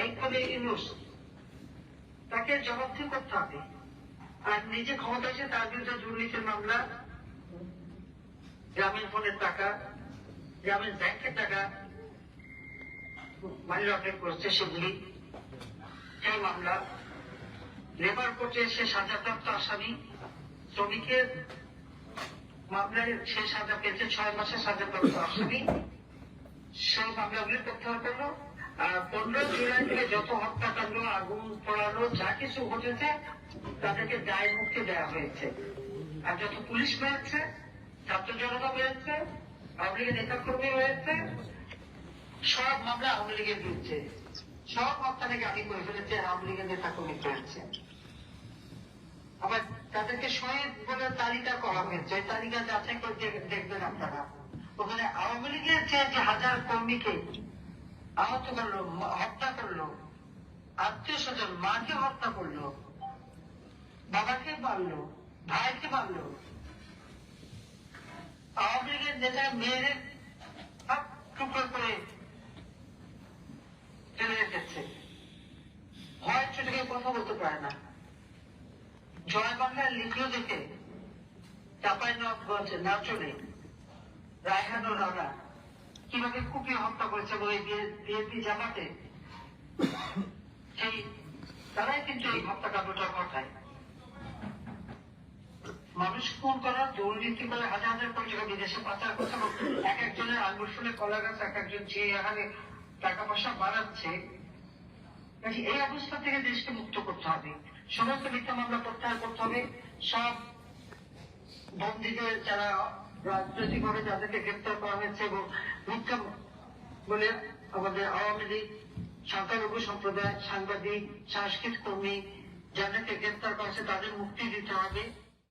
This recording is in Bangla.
এই ফলে ইউনুস তাকে জবাবদিহি করতে হবে। আর নিজে ক্ষমতা আছে তার বিরুদ্ধে দুর্নীতির মামলা, গ্রামীণ ফোনের টাকা, গ্রামীণ ব্যাংকের টাকা মানি লন্ডারিং করছে সেগুলি। সেই মামলা লেবার কোর্টে সে সাজাপ্রাপ্ত আসামি, শ্রমিকের মামলায় সে সাজা পেয়েছে ছয় মাসের সাজাপ্রাপ্ত আসামি। সেই মামলাগুলি প্রত্যাহার করল। পনেরো জুলাই থেকে যত হত্যাকাণ্ড, আগুন পোড়ানো, যা কিছু ঘটেছে, তাদেরকে দায় মুক্তি দেওয়া হয়েছে। আর যত পুলিশ বেড়েছে ছাত্র জনতা বেড়েছে আওয়ামী লীগের নেতা কর্মী রয়েছে সব মামলা আওয়ামী লীগের বিরুদ্ধে সব হত্যা থেকে আমি করে ফেলেছি, আওয়ামী লীগের নেতা কর্মী রয়েছে আবার তাদেরকে শহীদ বলে তালিকা করা হয়েছে তালিকা যাচাই করে দেখবেন আপনারা। ওখানে আওয়ামী লীগের যে হাজার কর্মীকে আহত করল হত্যা করল, আত্মীয় স্বজন, মাকে হত্যা করল, বাবাকে মারলো, ভাইকে মারলো। আওয়ামী লীগের নেতা, মেয়েদের হাত টুকরো করে ফেলে রেখেছে। ভয় ছুটে গিয়ে কথা বলতে পারে না। জয় বাংলায় লিখলো দেখে চাপাই নবাবগঞ্জ না চলে রায়হান রানা কীভাবে কুপিয়ে হত্যা করেছে এই বিএনপি জামাতে? সেই তারাই কিন্তু এই হত্যাকাণ্ডটা ঘটায়। মানুষ খুন করা, দুর্নীতি করে হাজার হাজার কোটি টাকা বিদেশে পাচার করছে এক একজনের আঙ্গুর ফুলে কলা গাছ, এক একজন যে এখানে টাকা পয়সা বাড়াচ্ছে এই অবস্থা থেকে দেশকে মুক্ত করতে হবে। সমস্ত মিথ্যা মামলা প্রত্যাহার করতে হবে। সব বন্দীদের যারা রাজনৈতিকভাবে যাদেরকে গ্রেপ্তার করা হয়েছে এবং মিথ্যা বলে আমাদের আওয়ামী লীগ সংখ্যালঘু সম্প্রদায়, সাংবাদিক, সাংস্কৃতিক কর্মী, যাদেরকে গ্রেপ্তার করা হয়েছে, তাদের মুক্তি দিতে হবে।